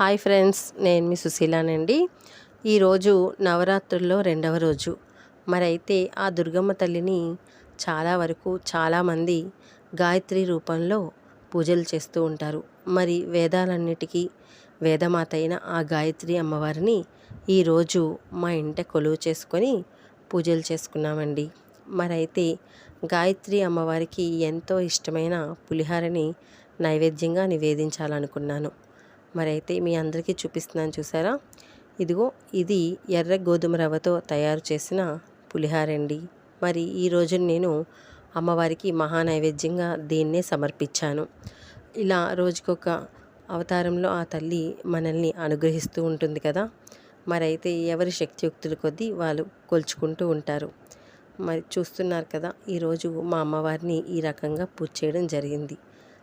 Hi friends నేను మీ సుశీలానండి. ఈరోజు నవరాత్రుల్లో రెండవ రోజు. మరైతే ఆ దుర్గమ్మ తల్లిని చాలా వరకు చాలామంది గాయత్రి రూపంలో పూజలు చేస్తూ ఉంటారు. మరి వేదాలన్నిటికీ వేదమాత అయిన ఆ గాయత్రి అమ్మవారిని ఈరోజు మా ఇంట కొలువు చేసుకొని పూజలు చేసుకున్నామండి. మరైతే గాయత్రి అమ్మవారికి ఎంతో ఇష్టమైన పులిహారని నైవేద్యంగా నివేదించాలనుకున్నాను. మరైతే మీ అందరికీ చూపిస్తున్నాను చూసారా? ఇదిగో ఇది ఎర్ర గోధుమ రవ్వతో తయారు చేసిన పులిహారండి మరి ఈరోజు నేను అమ్మవారికి మహా నైవేద్యంగా దీన్నే సమర్పించాను. ఇలా రోజుకొక అవతారంలో ఆ తల్లి మనల్ని అనుగ్రహిస్తూ ఉంటుంది కదా? మరైతే ఎవరి శక్తియుక్తుల కొద్దీ వాళ్ళు కొలుచుకుంటూ ఉంటారు. మరి చూస్తున్నారు కదా ఈరోజు మా అమ్మవారిని ఈ రకంగా పూజ చేయడం జరిగింది.